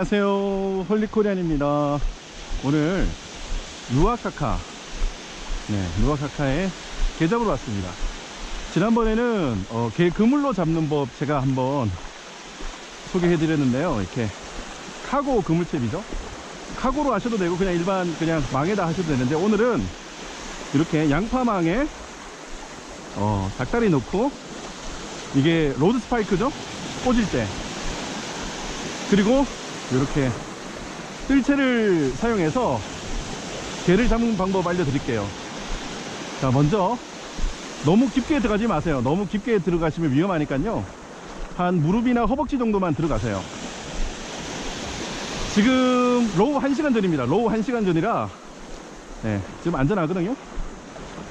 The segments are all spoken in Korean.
안녕하세요. 홀리코리안입니다. 오늘 루아카카. 네 루아카카에 게 잡으러 왔습니다. 지난번에는 어, 게 그물로 잡는 법 제가 한번 소개해 드렸는데요. 이렇게 카고 그물채비죠? 카고로 하셔도 되고 그냥 일반 그냥 망에다 하셔도 되는데 오늘은 이렇게 양파망에 어, 닭다리 넣고 이게 로드 스파이크죠? 꽂을 때. 그리고 이렇게 뜰채를 사용해서 개를 잡는 방법 알려드릴게요. 자 먼저 너무 깊게 들어가지 마세요. 너무 깊게 들어가시면 위험하니까요. 한 무릎이나 허벅지 정도만 들어가세요. 지금 로우 1시간 전입니다. 로우 1시간 전이라 네, 지금 안전하거든요?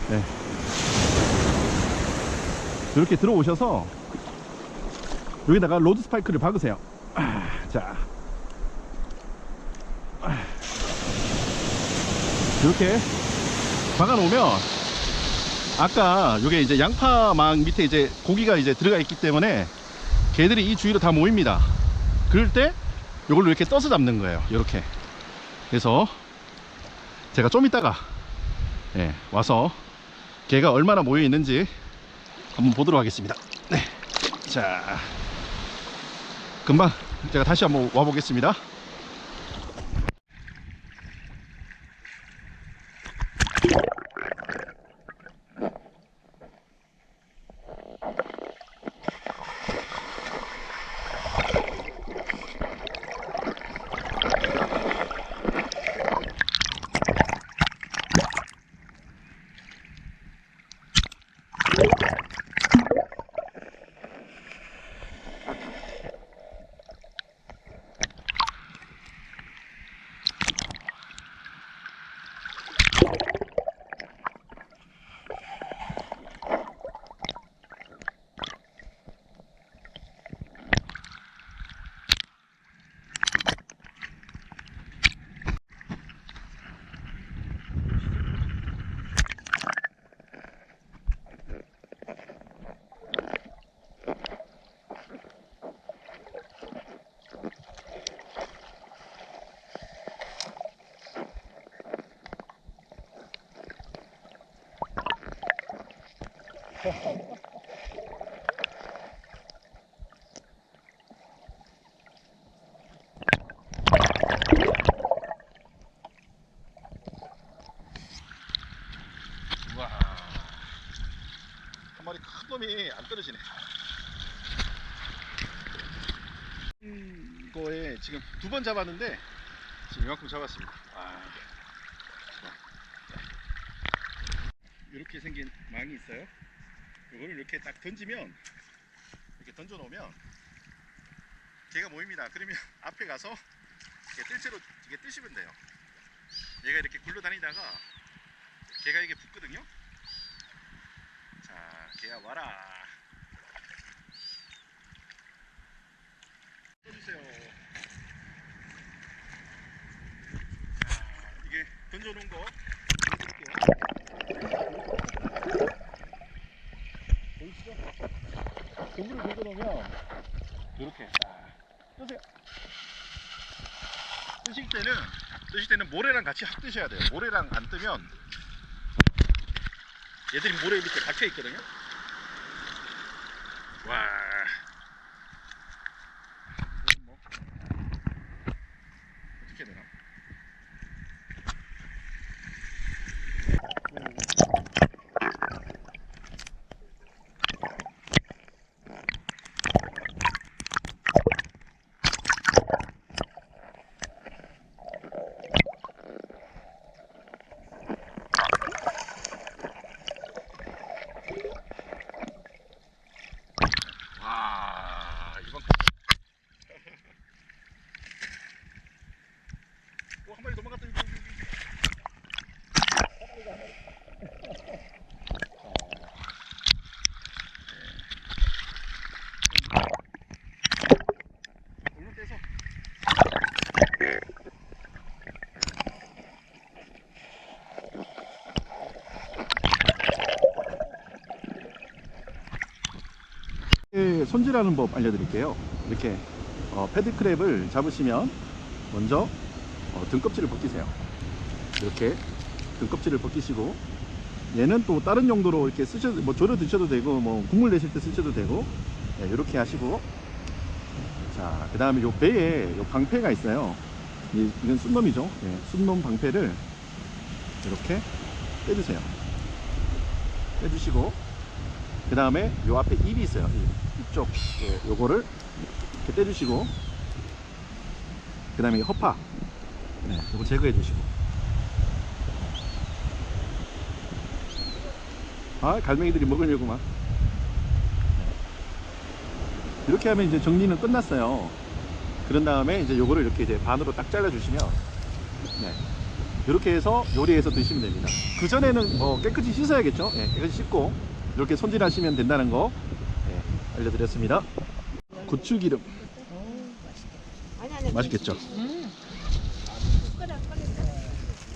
네. 이렇게 들어오셔서 여기다가 로드 스파이크를 박으세요. 아, 자 이렇게 박아 놓으면 아까 요게 이제 양파망 밑에 이제 고기가 이제 들어가 있기 때문에 개들이 이 주위로 다 모입니다. 그럴 때 요걸로 이렇게 떠서 잡는 거예요. 이렇게. 그래서 제가 좀 이따가 예, 와서 개가 얼마나 모여 있는지 한번 보도록 하겠습니다. 네. 자 금방 제가 다시 한번 와보겠습니다 우와. 한 마리 큰 놈이 안 떨어지네. 음, 이거에 지금 두 번 잡았는데 지금 이만큼 잡았습니다. 아. 이렇게 생긴 망이 있어요 이거를 이렇게 딱 던지면 이렇게 던져 놓으면 개가 모입니다 그러면 앞에 가서 이렇게 뜰채로 이게 뜨시면 돼요 얘가 이렇게 굴러다니다가 개가 이게 붙거든요. 자, 개야 와라. 떠주세요. 자, 이게 던져 놓은 거 보여드릴게요. 보이시죠? 고기를 던져놓으면 이렇게 딱 뜨세요. 뜨실 때는 뜨실 때는 모래랑 같이 확 뜨셔야 돼요. 모래랑 안 뜨면 얘들이 모래 밑에 박혀 있거든요. 와. 이건 뭐 어떻게 되나? 와, 이번 어, 한 마리 넘어갔다 이거. 이거, 이거. 얼른 떼서. 예, 손질하는 법 알려드릴게요. 이렇게 어, 패드크랩을 잡으시면 먼저 어, 등껍질을 벗기세요. 이렇게 등껍질을 벗기시고 얘는 또 다른 용도로 이렇게 쓰셔도 뭐 졸여 드셔도 되고 뭐 국물 내실 때 쓰셔도 되고 네, 이렇게 하시고 자 그 다음에 요 배에 요 방패가 있어요. 이, 이건 순놈이죠. 예, 순놈 방패를 이렇게 떼주세요. 떼주시고 그 다음에 요 앞에 입이 있어요. 이, 이 쪽 예, 요거를 이렇게 떼주시고 그 다음에 허파 네, 요거 제거해 주시고 아 갈매기들이 먹으려고만 이렇게 하면 이제 정리는 끝났어요. 그런 다음에 이제 요거를 이렇게 이제 반으로 딱 잘라 주시면 네. 이렇게 해서 요리해서 드시면 됩니다. 그 전에는 뭐 깨끗이 씻어야겠죠. 예, 깨끗이 씻고 이렇게 손질하시면 된다는 거 예, 알려드렸습니다. 고추기름 맛있겠죠.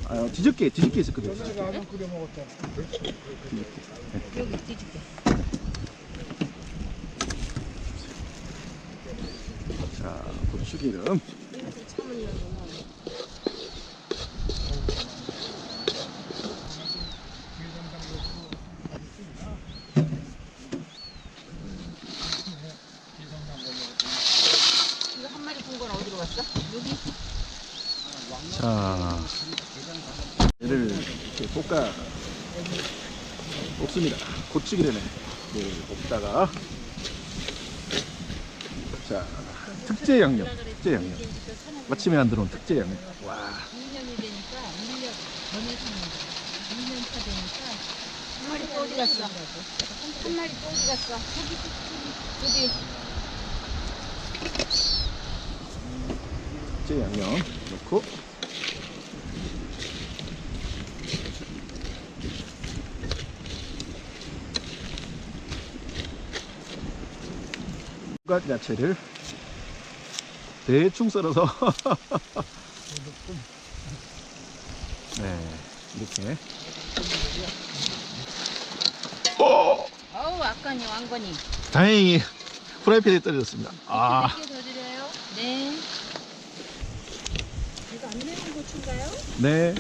아, 뒤집게 뒤집게 있었거든요. 뒤집게. 끓여 먹었다. 여기 뒤줄게. 자, 고추기름. 이거 한 마리 군 건 어디로 갔어? 여기? 자, 얘를 이렇게 볶아 볶습니다. 고추기름에 얘를 볶다가 자 특제 양념, 특제 양념. 마침에 안 들어온 특제 양념. 와, 2년이 되니까 1년 전에 거야. 2년 차 되니까 한 마리 또 어디 갔어? 한 마리 또 어디 갔어? 저기 저기 어디? 특제 양념 넣고 gat 야채를 대충 썰어서 네 이렇게 어우 아까니 왕건이. 다행히 프라이팬에 떨어졌습니다 아 몇개더 드려요? 네. 이거 안 매운 고추인가요? 네.